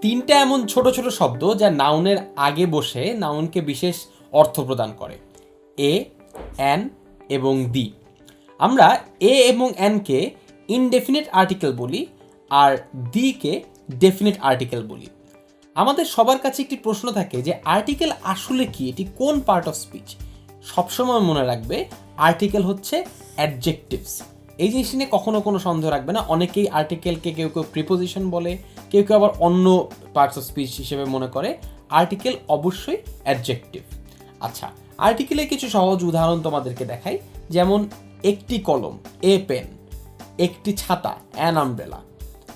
তিনটা এমন ছোট ছোট শব্দ যা নাউনের আগে বসে নাউনকে বিশেষ অর্থ প্রদান করে। এ, অ্যান এবং দি। আমরা এ এবং অ্যানকে ইনডেফিনিট আর্টিকেল বলি আর দিকে ডেফিনিট আর্টিকেল বলি। আমাদের সবার কাছে একটি প্রশ্ন থাকে যে আর্টিকেল আসলে কি? এটি কোন পার্ট অফ স্পিচ সবসময় মনে রাখবে, আর্টিকেল হচ্ছে অ্যাডজেক্টিভস এই জিনিস নিয়ে কখনো কোনো সন্দেহ রাখবে না। অনেকেই আর্টিকেলকে কেউ কেউ প্রিপোজিশন বলে, কেউ কেউ আবার অন্য পার্টস অফ স্পিচ হিসেবে মনে করে। আর্টিকেল অবশ্যই অ্যাডজেক্টিভ আচ্ছা আর্টিকেলের কিছু সহজ উদাহরণ তোমাদেরকে দেখাই। যেমন, একটি কলম এ পেন একটি ছাতা অ্যান আমব্রেলা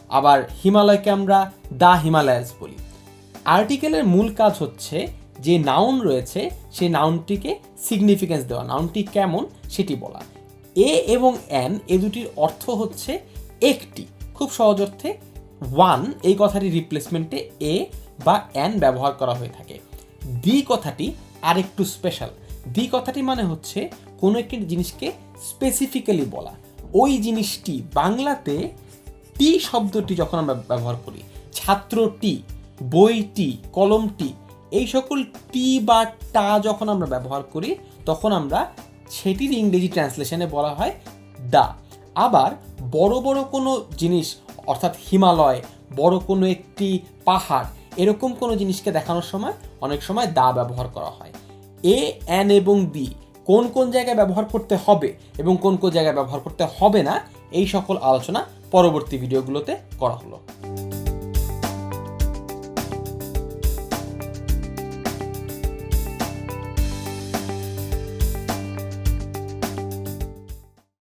আবার হিমালয়কে আমরা দ্য হিমালয়াস বলি। আর্টিকেলের মূল কাজ হচ্ছে যে নাউন রয়েছে সেই নাউনটিকে সিগনিফিকেন্স দেওয়া। নাউনটি কেমন, সেটি বলা। এ এবং অ্যান এ দুটির অর্থ হচ্ছে একটি। খুব সহজ অর্থে ওয়ান এই কথাটির রিপ্লেসমেন্টে এ বা অ্যান ব্যবহার করা হয়ে থাকে। দি কথাটি আরেকটু স্পেশাল দি কথাটি মানে হচ্ছে কোনো একটি জিনিসকে স্পেসিফিক্যালি বলা। ওই জিনিসটি বাংলাতে টি শব্দটি যখন আমরা ব্যবহার করি ছাত্রটি বইটি কলমটি এই সকল টি বা টা যখন আমরা ব্যবহার করি, তখন আমরা সেটির ইংরেজি ট্রান্সলেশনে বলা হয় দা। আবার বড় বড় কোনো জিনিস, অর্থাৎ হিমালয়, বড় কোনো একটি পাহাড়, এরকম কোনো জিনিসকে দেখানোর সময় অনেক সময় দা ব্যবহার করা হয়। এ অ্যান এবং দি কোন কোন জায়গায় ব্যবহার করতে হবে এবং কোন কোন জায়গায় ব্যবহার করতে হবে না, এই সকল আলোচনা পরবর্তী ভিডিওগুলোতে করা হলো।